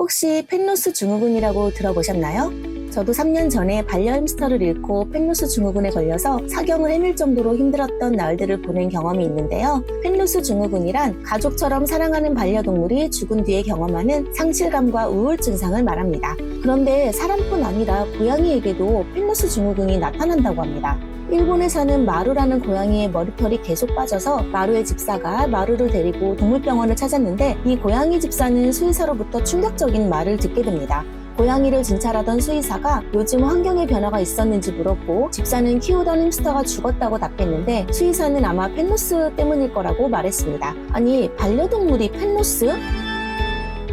혹시 펜로스 증후군이라고 들어보셨나요? 저도 3년 전에 반려 햄스터를 잃고 펜로스 증후군에 걸려서 사경을 해낼 정도로 힘들었던 나흘들을 보낸 경험이 있는데요. 펜로스 증후군이란 가족처럼 사랑하는 반려동물이 죽은 뒤에 경험하는 상실감과 우울 증 상을 말합니다. 그런데 사람뿐 아니라 고양이에게도 펜로스 증후군이 나타난다고 합니다. 일본에 사는 마루라는 고양이의 머리털이 계속 빠져서 마루의 집사가 마루를 데리고 동물병원을 찾았는데 이 고양이 집사는 수의사로부터 충격적인 말을 듣게 됩니다. 고양이를 진찰하던 수의사가 요즘 환경의 변화가 있었는지 물었고 집사는 키우던 햄스터가 죽었다고 답했는데 수의사는 아마 펜로스 때문일 거라고 말했습니다. 아니 반려동물이 펜로스?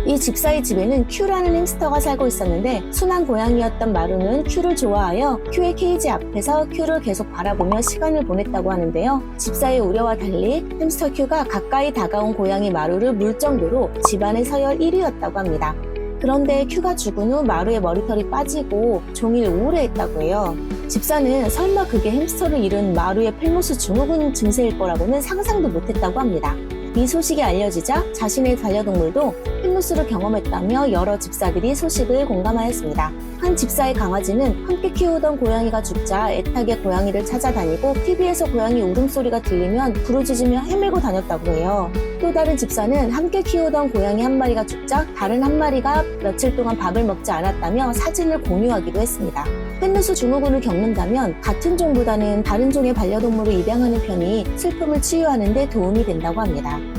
이 집사의 집에는 큐라는 햄스터가 살고 있었는데 순한 고양이였던 마루는 큐를 좋아하여 큐의 케이지 앞에서 큐를 계속 바라보며 시간을 보냈다고 하는데요. 집사의 우려와 달리 햄스터 큐가 가까이 다가온 고양이 마루를 물 정도로 집안의 서열 1위였다고 합니다. 그런데 큐가 죽은 후 마루의 머리털이 빠지고 종일 우울해했다고 해요. 집사는 설마 그게 햄스터를 잃은 마루의 펠모스 증후군 증세일 거라고는 상상도 못했다고 합니다. 이 소식이 알려지자 자신의 반려동물도 펜루스를 경험했다며 여러 집사들이 소식을 공감하였습니다. 한 집사의 강아지는 함께 키우던 고양이가 죽자 애타게 고양이를 찾아다니고 TV에서 고양이 울음소리가 들리면 부르짖으며 헤매고 다녔다고 해요. 또 다른 집사는 함께 키우던 고양이 한 마리가 죽자 다른 한 마리가 며칠 동안 밥을 먹지 않았다며 사진을 공유하기도 했습니다. 펜루스 증후군을 겪는다면 같은 종보다는 다른 종의 반려동물을 입양하는 편이 슬픔을 치유하는 데 도움이 된다고 합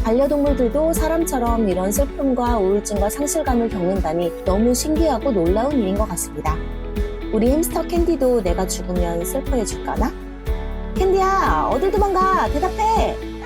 반려동물들도 사람처럼 이런 슬픔과 우울증과 상실감을 겪는다니 너무 신기하고 놀라운 일인 것 같습니다. 우리 햄스터 캔디도 내가 죽으면 슬퍼해 줄까나? 캔디야, 어딜 도망가? 대답해!